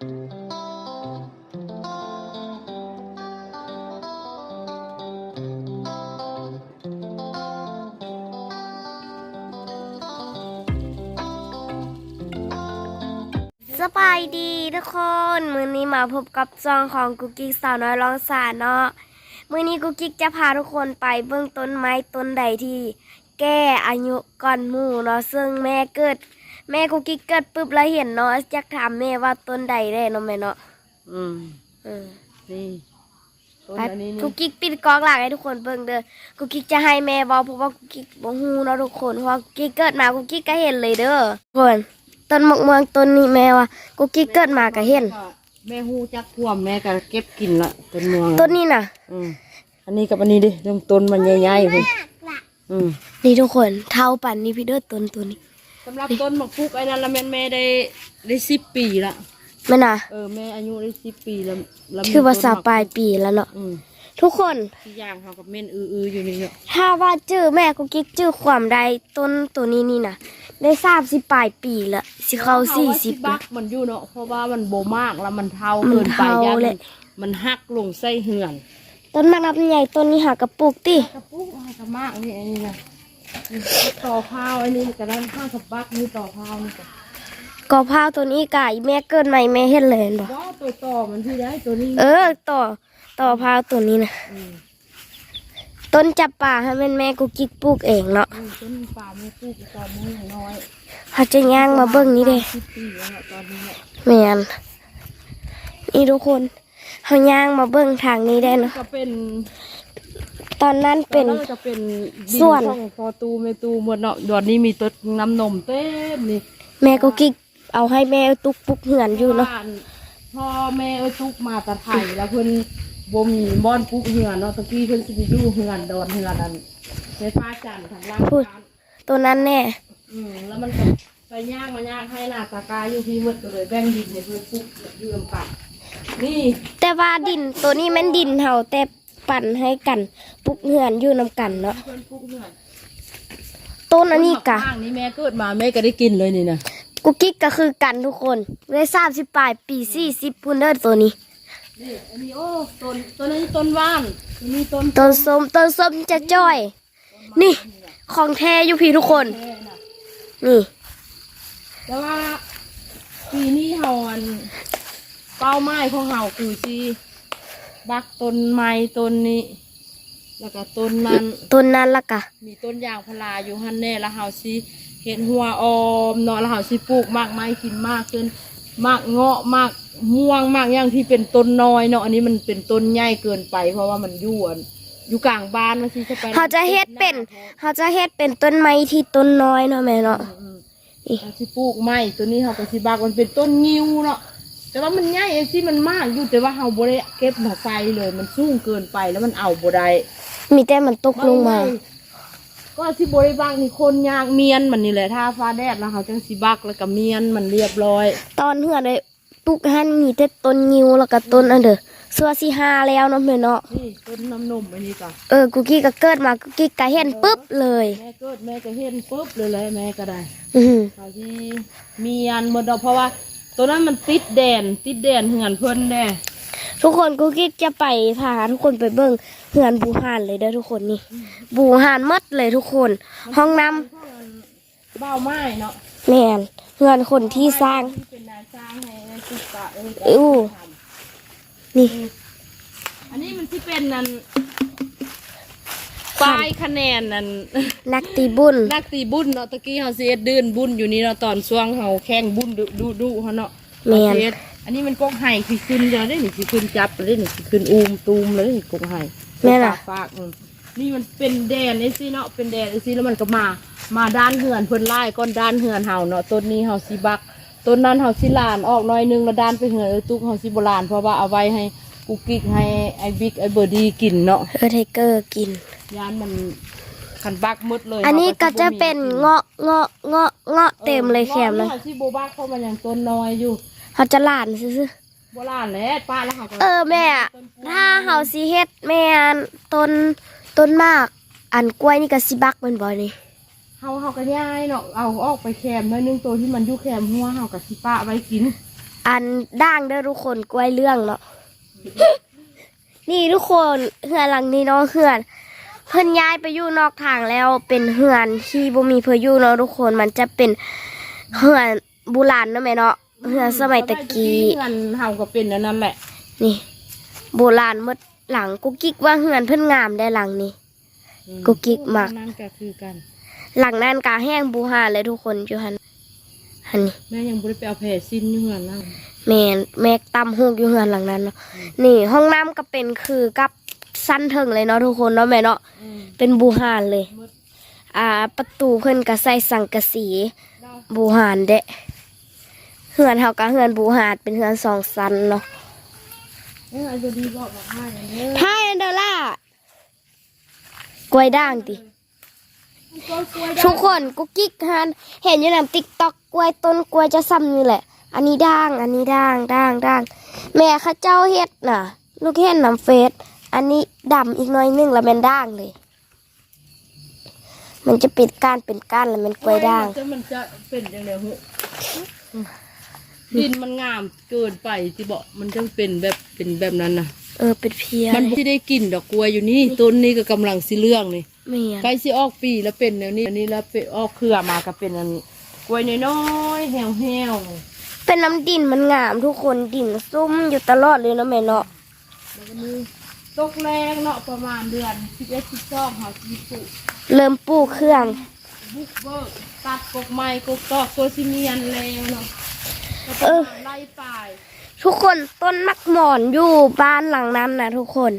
สบายดีทุกคนมือนี้มาพบกับซองของกุกกิ๊กสาวน้อยร้องสาเนาะมือนี้กุกกิ๊กจะพาทุกคนไปเบื้องต้นไม้ต้นใดที่ แก้อายุก่อนหมู่เนาะซึ่งแม่เกิด แม่กุกกิ๊กเกิดปุ๊บแล้วเห็นเนาะอยากถามแม่ว่าต้นใดได้เนาะแม่เนาะอืมเออนี่ต้นไปอันนี้กุนี่กกิ๊กปิดกล้องหลังให้ทุกคนเบิ่งเด้อกุกกิ๊กจะให้แม่บอกเพราะว่ากุกกิ๊กบ่ฮู้เนาะทุกคนเพราะว่ากุกกิ๊กเกิดมากุกกิ๊กก็เห็นเลยเด้อทุกคนต้นมะม่วงต้นนี้แม่ว่ากุกกิ๊กเกิดมาก็เห็น แม่ฮู้จักท่วมแม่ก็เก็บกินละต้นม่วงต้นนี้น่ะ อืมอันนี้กับอันนี้ดิเริ่มต้นมันใหญ่ๆพุ่นอืมนี่ทุกคนเท่าปันนี่พี่เด้อต้นตัวนี้สำหรับต้นมะพร้าวไอ้นั่นละแม่นแม่ได้ได้สิบปีละแม่น่ะ เออแม่อายุได้สิบปีแล้วแล้วมีคือภาษาต้นมะปลายปีแล้วเนาะ อืมทุกคน ที่ย่างเขากับเม่นอือๆอยู่นี่เนาะถ้าว่าจื้อแม่กุกกิ๊กจื้อความใดต้นตัวนี้นี่น่ะได้ทราบสิปลายปีละสิเข้าสี่สิบบัละ กมันอยู่เนาะเพราะว่ามันโบมากแล้วมันเท่ามันเกินไปเท่าย่านแหมัละนมันหักลงไส้เหือนต้นมะนับใหญ่ต้นนี้หากระปุกติกระปุกอะไรกระมากนี่อันนี้นะนี่ ต่อข้าวอันนี้กระด้านข้าวกับบักนี่ต่อข้าวนี่จ้ะกอพร้าวตัวนี้กะแม่เกิดใหม่แม่เห็นเลยเห็นบ่ว่าตัวต่อมันที่ได้ตัวนี้เออ ต่อต่อพร้าวตัวนี้นะมต้นจับป่าให้แม่นแม่กุกกิ๊กปลูกเองเนาะนี่ต้นป่าไม่ปลูกต่อมือน้อยเขาจะย่างมาเบิ่งนี่เด้สิบปีแล้วเนี่ยตอนนี้เนี่ยแม่นนี่ทุกคนเขาย่างมาเบิ่งทางนี้ได้เนาะก็เป็น ตอนนั้นเป็นตอจะเป็นดิส่วนของพอตูเมตูหมดเนาะดอนนี้มีต้นน้ำนมเต็มนี่แม่กุกกิ๊กเอาให้แม่ตุกปุกเหือนอยู่เนาะ บ้พ่อแม่เอ้ยทุกมาแตะไทยแล้วเพิ่นบ่มีบ้อนปลูกเหือนเนาะตะกี้เพิ่นสิไปอยู่เหือนดอนเหือนนั้นไฟฟ้าจันทร์ทางล่างบ้านตัวนั้นแน่อืมแล้วมันก็ไปย่างมาย่างให้หน้าตากาอยู่ที่มืดก็เลยแบ่งดินให้เพื่อนปลูกอยู่ลำปางนี่แต่ว่าดินตัวนี้แมันดินเฮาแต่ ปั่นให้กัน ปุกเหือนอยู่นำกันเนาะเพื่อนปลูกเหือนต้นอันนี้กะข้างนี้แม่เกิดมาแม่ก็ได้กินเลยนี่นะกุกกิ๊กก็คือกันทุกคนได้ทราบสิปลายปีสี่สิบพุนเดอร์ตัวนี้นี่อันนี้โอ้ต้นต้นนี้ต้นว่านอันนี้ต้นต้นส้มต้นส้มจะจ้อย นี่ ของแท้อยู่พี่ทุกคนแม่น่ะนี่ แต่ว่าปีนี้เฮาอันเป้าไม้ของเฮาคือสิ บักต้นไม้ต้นนี้ แล้วก็ต้นนั้นต้นนั้นละกะมีต้นยางพาราอยู่หันแน่แล้วเฮาสิเห็นหัวออมเนาะแล้วเฮาสิปลูกมากไม้กินมากจนมากเงาะมากม่วงมากอย่างที่เป็นต้นน้อยเนาะอันนี้มันเป็นต้นใหญ่เกินไป เพราะว่ามันอยู่อันอยู่กลางบ้านมันสิจะไปเขาจะเฮ็ดเป็นเขาจะเฮ็ดเป็นต้นไม้ที่ต้นน้อยเนาะแม่เนาะอืมนี่เฮาสิปลูกไม้ตัวนี้เฮาก็สิบักมันเป็นต้นงิ้วเนาะ แต่ว่ามันใหญ่เองสิมันมากอยู่แต่ว่าเฮาบ่ได้เก็บมาใส่เลย มันสูงเกินไปแล้วมันเอาบ่ได้มีแต่มันตกลงมา ก็ที่บริบางนี่คนยากเมียนมันนี่แหละถ้าฟ้าแดดแล้วเขาจังสิบักแล้วก็เมียนมันเรียบร้อย ตอนเหือนได้ตุกหันมีแต่ต้นงิ้วแล้วก็ต้นอันเด้อส่วนสิหาแล้วเนาะแม่เนาะนี่ต้นน้ำนมอันนี้ก็เออกุกกี้ก็เกิดมากุกกี้ก็เห็นปุ๊บเลย แม่เกิดแม่ก็เห็นปุ๊บเลยเลยแม่ก็ได้อือหือเขาที่เมียนหมดดอกเพราะว่า ตัวนั้นมันติดแดนติดแดนเหือนเพิ่นแน่ทุกคนกุกกี้จะไปพาทุกคนไปเบิ่งเหือนบูฮานเลยเด้อทุกคนนี่ บูฮานหมดเลยทุกคน ห้องน้ำเบ้าไม้เนาะแม่นเหือนคนที่สร้างที่เป็นนายสร้างให้ติดกะเอออู้นี่ อันนี้มันที่เป็นนั่น ปลายคะแนนนั่นนักตีบุญนักตีบุญเนาะตะกี้เฮาสิเฮ็ดเดินบุญอยู่นี่เนาะตอนช่วงเฮาแข่งบุญดุดุดุเฮาเนาะแม่นเฮ็ดอันนี้มันกกไห้สิขึ้นเดี๋ยวได้นี่สิขึ้นจับเลยนี่สิขึ้นอูมตูมเลยนี่กกไห้แม่น่ะฝากๆอืมนี่มันเป็นแดนไอ้สิเนาะเป็นแดนไอ้สิแล้วมันก็มา มาด้านเหือนเพิ่นไล่ก้อนด้านเหือนเฮาเนาะต้นนี้เฮาสิบักต้นนั้นเฮาสิลานออกหน้อยหนึงแล้วด้านไปเหือนเออตุกเฮาสิบ่ลานเพราะว่าเอาไว้ให้กุกกิ๊กให้ไอ้บิ๊กไอ้เบอร์ดี้กินเนาะเออไทเกอร์กิน ยานมันคันบักหมดเลยอันนี้ก็ฮาจะสิบ่มีเป็นเงาะเงาะเงาะเงาะเต็มเลยแคมเลยออที่โบบักเข้ามาอย่างต้นน้อยอยู่เขาจะลานซื่อโบราณแหล้วป้าแล้วเขาก็ๆเออแม่อะถ้าเฮาสิเฮ็ดแม่อันต้นต้นมาก อันกล้วยนี่ก็สิบักแมันบ่นี่เขาเขาก็ย่ายเนาะเอาออกไปแคมหน้อยนึงตัวที่มันอยู่แคมหัวเขากับสิป้าไว้กิน อันด่างเด้อทุกคนกล้วยเรื่องเนาะนี่ทุกคนเฮือนหลังนี้เนาะเฮือน เพิ่นย้ายไปอยู่นอกทางแล้วเป็นเฮือนที่บ่มีเพื่ออยู่เนาะทุกคนมันจะเป็นเฮือนโบุราณเนาะแม่เนาะเฮือนสมัยตะกี้เงินเฮาก็เป็นอันนั้นแหละนี่ โบราณหมดหลังกุกกิ๊กว่าเฮือนเพิ่นงามได้หลังนี้ กุ๊กกิ๊กมาก นั่นก็คือกัน หลังนั้นกาแห้งบูฮาเลยทุกคนอยู่หันหันนี่แม่ยังบ่ได้ไปเอาแผ่สิ้นอยู่หั่นนั่งแม่นแม่ตำฮูกอยู่เฮือนหลังนั้นเนาะนี่ห้องน้ำก็เป็นคือกับ สั้นเทิงเลยเนาะทุกคนเนาะแม่เนาะเป็นบูฮานเลย อ่า ประตูเพิ่นก็ใส่สังกะสีบูฮานเดะเฮือนเฮาก็เฮือนบูฮานเป็นเฮือนสองสันเนาะเอออาจจะดีบอกบอกให้อันนี้ไฮอันเดอล่ากล้วยด่างติทุกคนกุ๊กกิ๊กฮันเห็นอยู่ในติ๊กต็อกกล้วยต้นกล้วยจะซ้ำนี่แหละ อันนี้ด่าง อันนี้ด่างด่างด่างแม่เข้าเจ้าเฮ็ดน่ะ ลูกเห็นน้ำเฟส อันนี้ดำอีกหน้อยนึงแล้วเป็นด่างเลย มันจะเป็นก้านเป็นก้านแล้วเป็นกล้วยด่าง จะมันจะเป็นจังได๋หูดินมันงามเกินไปสิบอกมันจังเป็นแบบเป็นแบบนั้นน่ะเออเป็นเพียมันที่ได้กลิ่นดอกกล้วยอยู่นี่ต้นนี้ก็กำลังสิเรื่องนี่เมียนใกล้สิออกปีแล้วเป็นแนวนี้อันนี้แล้วไปออกเครือมาก็เป็นอันกล้วยน้อยๆแห้วเป็นน้ำดินมันงามทุกคนดินซุ่มอยู่ตลอดเลยเนาะแม่เนาะๆแล้วก็มี ตกแรงเนาะประมาณเดือน11 12เฮาสิปลูกเริ่มปลูกเครื่อง บุกเบิกตัดกกไม้กกตอกตัวซิเมียนแล้วเนาะแล้วก็เออไล่ปลายทุกคนต้นมักหมอนอยู่บ้านหลังนั้นนะทุกคน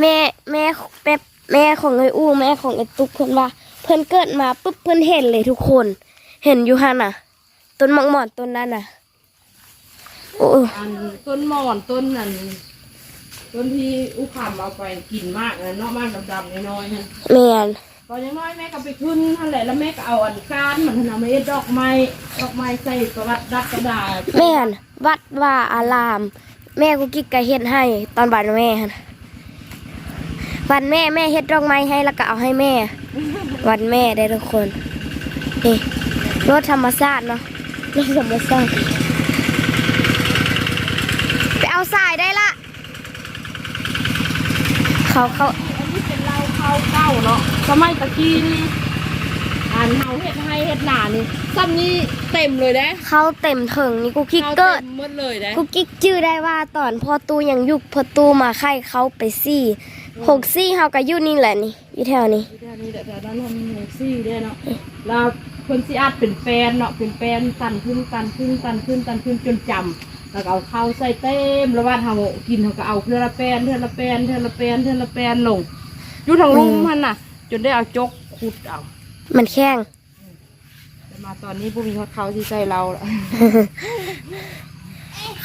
แม่แม่แม่แม่ของไอ้อู้แม่ของไอ้ตุ๊กเพิ่นว่า เพิ่นเกิดมาปุ๊บเพิ่นเห็นเลยทุกคน เห็นอยู่ฮะน่ะ ต้นมักหมอนต้นนั้นน่ะโอ้ อันต้นหมอนต้นนั้น ต้นที่อุคำเอาไปกินมากนะเนาะมากดำๆน้อยๆนั่นแม่นตอนยังน้อยแม่ก็ไปขึ้นนั่นแหละแล้วแม่ก็เอาอันก้านมันทำมาเอ็ดดอกไม้ดอกไม้ใส่กระวัดดักกระดาษแม่นวัดว่าอาราม แม่กุกกิ๊กก็เฮ็ดให้ ตอนบัดแม่หั่นวันแม่แม่เฮ็ดดอกไม้ให้แล้วก็เอาให้แม่ วันแม่ได้อทุกคนนี่รถธรรมชาติเนาะรถธรรมชาติไปเอาสายได้ละ เขาเขาอันนี้เป็นเหล้าข้าวเก้าเนาะสมัยตะกี้นี่อันเฮาเฮ็ดให้เฮ็ดหนานี่ซ้ำนี้เต็มเลยนะเขาเต็มถึงนี่กูคิกข้าวเกิดต็มหมดเลยนะกูกิ๊กจื้อได้ว่าตอนพอตูยังยุกพอตูมาไข่เขาไปซี่หกซี่เขาก็อยู่นี่แหละนี่อยู่แถวนี้เดี๋ยวนี้เดี๋ยวเดี๋ยวนั้นทำหมูซี่ด้วยเนาะแล้วคนสิอัดเป็นแปลนเนาะเป็นแปลนตันขึ้นตันขึ้นตันขึ้นตันขึ้นจนจำ แล้วก็เอาข้าวใส่เต็มแล้วว่าเฮากินเฮาก็เอาเทือละแปลนเทือละแปลนเทือละแปลนเทือละแปลนลงอยู่ทางลุมมันน่ะ จนได้เอาจกขุดเอามันแข้งแต่มาตอนนี้ผู้มีฮอดเขาที่ใส่เราละ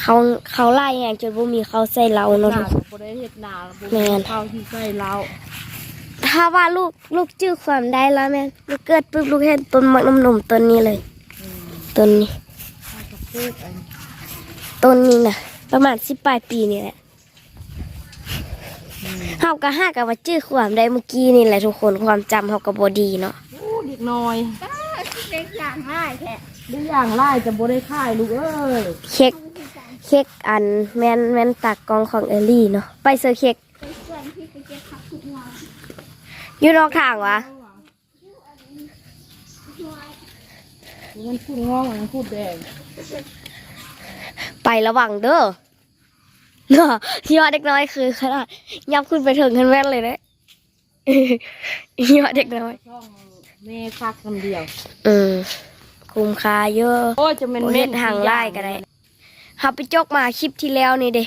เขาเขาไล่แหงจนบ่มีเขาใส่เราหเนาะน้าทุกคนก็บ่ได้เฮ็ดนาบ่แม่มีนเขาที่ใส่เราถ้าว่าลูกลูกจื้อความได้แล้วแม่ลูกเกิดปุ๊บลูกเห็นต้นมักน้ำนมต้นนี้เลยต้นนี้ ต้นนี้น่ะประมาณสิบปลายปีนี่แหละเฮาก็ห้ากับว่าจื้อความได้เมื่อกี้นี่แหละทุกคนความจำเฮาก็บ่ดีเนาะโอ้เด็กน้อยเล็กอย่างง่ายแค่ได้อย่างไล่จะบ่ได้ค่ายลูกเอ้ยเค้กเค้กอันแม่นแม่นตากกองของเอลลี่เนาะไปเซอร์เค้กไปชวนพี่ไปเก็บผักทุกวันอยู่นอกทางวะมันพูดงอกมันพูดแดงไป ระวังเด้อเนาะยอดเด็กน้อยคือขนาดยับขึ้นไปถึงขึ้นแว่นเลยนะยอดเด็กน้อยช่องแม่คักคำเดียวอืมคุ้มค่าเยอะโอ้จะเป็นโอเฮ็ดห่างไล่ก็ได้เขาไปจกมาคลิปที่แล้วนี่เด้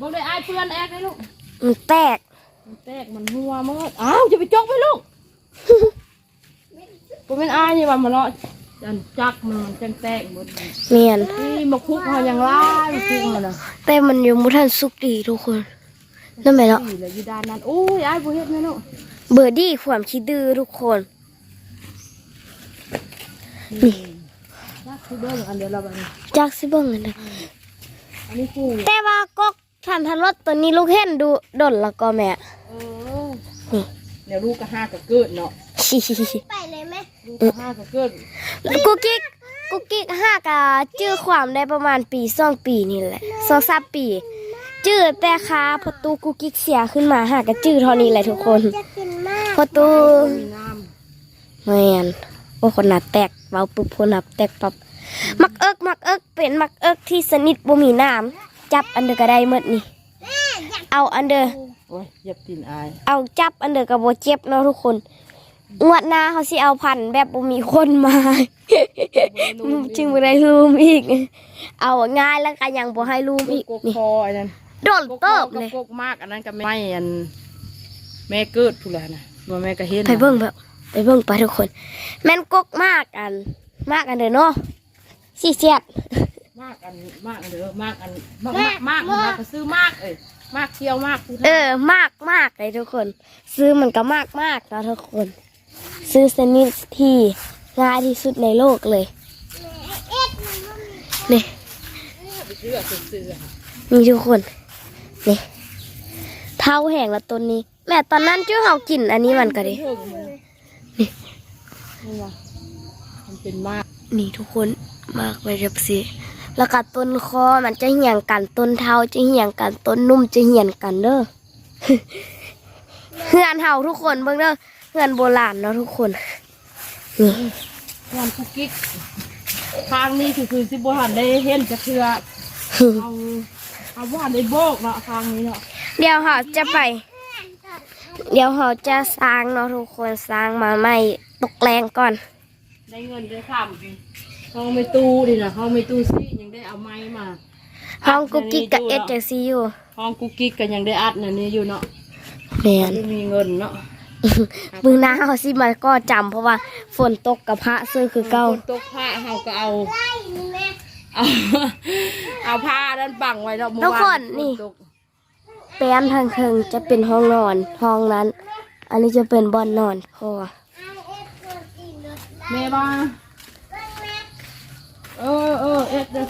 พวกได้อายเพื่อนแอกได้ลูกมันแตก มันแตกมันหัวมันอ้าวจะไปจกไปลูกผมเป็นอายนี่ว่ามันเนาะ จันจักมันมันจังแตกหมดเมียน นี่มาคุกเขายังไล่มาคุกเขาน่ะแต่มันยังมุทันสุกดีทุกคน นั่นไหมเนาะนี่เลยอยู่ด้านนั้นโอ้ยอายบ่เฮ็ดแม่ลูกเบอร์ดี้ความคิดดื้อทุกคน นี่ จักคือเบิ่งอันเดียวเราบัดนี้จากสิเบิ่งกันนะอันนี้กูแต่ว่าก็ทันทันรถตัวนี้ลูกเห็นดูดนแล้วก็แม่ เออนี่ เดี๋ยวลูกก็ห้าก็เกิดเนาะชิชิชิไปเลย ไหมลูกก็ห้าก็เกิดกูกิ๊กกุ๊กกิ๊กห้ากะจื้อความได้ประมาณปีสองปีนี่แหละสองสามปี จื้อแต่ค้าพอตูกุ๊กกิ๊กเสียขึ้นมาห้ากะจื้อเท่านี้แหละทุกคนจะกินมากพอตูมีน้แมนโอ้คนหนาแตกเบาปุ๊บคนหนาแตกปับมักเอิกมักเอิกเป็นมักเอิกที่สนิทบ่มีน้ำจับอันเดอร์ก็ได้หมดนี่เอาอันเดอร์ำโอ้ยเหยับตีนอาย เอาจับอันเดอร์ก็บ่เจ็บเนาะทุกคน งวดหน้าเขาสิเอาพันธุ์แบบบ่มีคนมาจึงบ่ได้ลูมอีก เอาง่ายแล้วก็ยังบ่ให้ลูมอีกกกนี่คออันนั้นโดนกกคเติอบกับเลยกกมากอันนั้นก็ไม่อันแม่เกิดผู้แล้วนะว่าแม่ก็เห็นไปเบิ่งแบบไปเบิ่งไปทุกคน แม่นกกมากอัน มากอันเด้อเนาะสิเสียดมากอันมากอันเด้อมากอันมากมากมากมากก็ซื้อมากเอ้ยมากเที่ยวมากผู้เอท่าอมากมากเลยทุกคน ซื้อมันก็มากมากนะทุกคน ซื้อชนิดที่ง่ายที่สุดในโลกเลยนี่เชื่อซื้อๆค่ะนี่ทุกคนนี่เท้าแห้งล้วต้นนี้ แม่ตอนนั้นจ้าเฮากิน อันนี้มันก็ดิเนี่มันเป็นมากนี่ทุกคนมากไปเรียบสิแล้วก็ต้นคอมันจะเหี่ยงกันต้นเท้าจะเหี่ยงกันต้นนุ่มจะเหี่ยงกันเด้อเฮือนเฮาทุกคนเบิ่งเด้อ เฮือนโบราณเนาะทุกคน นี่งานคุกกิ๊กทางนี้คือคือสิบหันได้เห็นจะเคือเอาเอาว่าในโบกเนาะทางนี้เนาะเดี๋ยวเราจะไป เดี๋ยวเราจะสร้างเนาะทุกคนสร้างมาใหม่ตกแรงก่อน ได้เงินได้คำห้องไม่ตู้ดินะห้องไม่ตู้ซิยังได้เอาไม้มาห้องกุ๊กกิ๊กกับเอสจังซีอยู่ห้องกุ๊กกิ๊กก็ยังได้อัดเนี่ยนี่อยู่เนาะแมนไม่มีเงินเนาะ มือหน้าเขาสิมาก็จำเพราะว่าฝนตกกับพระซื้อคือเก่าคนตกผ้าเฮาก็เอา เอาเอาผ้าด้านบังไว้เนาะเมื่อทุกวาคนนี่ ฝตกแป้นทางเทิงจะเป็นห้องนอนห้องนั้น อันนี้จะเป็นบ่อนนอนเพราะว่าแม่บ้าเออเออเอ็ดเด้อ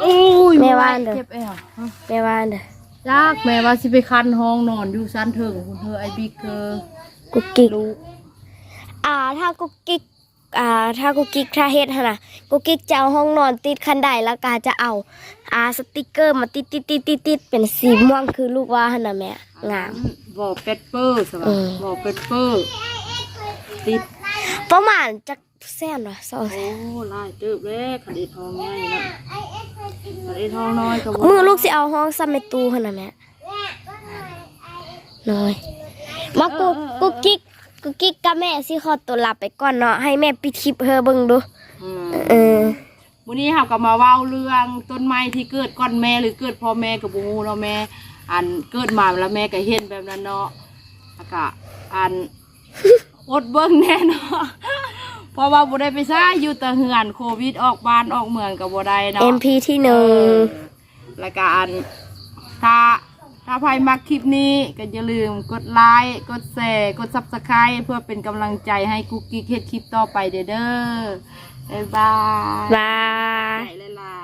โอ้ยแม่ว่าเด้อเจ็บเอวแม่ว่าเด้อ ยากแม่ว่าสิไปคันห้องนอนอยู่ชั้นเถิงคุณเธอไอบิ๊กเกอร์กุ๊กกิ๊กลูกอ่าถ้ากุ๊กกิ๊กอ่าถ้ากุ๊กกิ๊กถ้าเฮ็ดหั่นน่ะกุ๊กกิ๊กจะเอาห้องนอนติดคันไดแล้วก็จะเอาอ่าสติกเกอร์มาติดติดติดติดติดเป็นสีม่วงคือลูกว่าหั่นน่ะแม่งามวอลเปเปอร์สวัสอืมวอลเปเปอร์ติดประมาณจักแสนวะสองแสโอ้นลายเติบแรกขันเอ็ดทองง่ายนะ เอ็ดทองน้อยกับมือลูกสิเอาห้องซัมเมตูหั่นน่ะแม่น้อยมากุกกุกกิ๊กกุกกิ๊กกับแม่สิขอตัวลาไปก่อนเนาะให้แม่ปิดคลิปเฮอเบิ่งดูอืมเออวันนี้เราก็มาเว้าเรื่องต้นไม้ที่เกิดก่อนแม่หรือเกิดพ่อแม่กับบูเนาะแม่ อันเกิดมาแล้วแม่ก็เห็นแบบนั้นเนาะแล้วก็อันอดเบิ้งแน่เนาะ เพราะว่าบ่ได้ไปซ่าอยู่แต่เหือนโควิดออกบ้านออกเมืองกับบ่ได้เนาะ MP ที่หนึ่งรายการถ้าถ้าใครมักคลิปนี้ ก็อย่าลืมกดไลค์กดแชร์กดซับสไครต์เพื่อเป็นกำลังใจให้กุ๊กกิ๊กเฮ็ดคลิปต่อไปเด้อเด้อบ๊ายบายบายใหญ่หลายๆ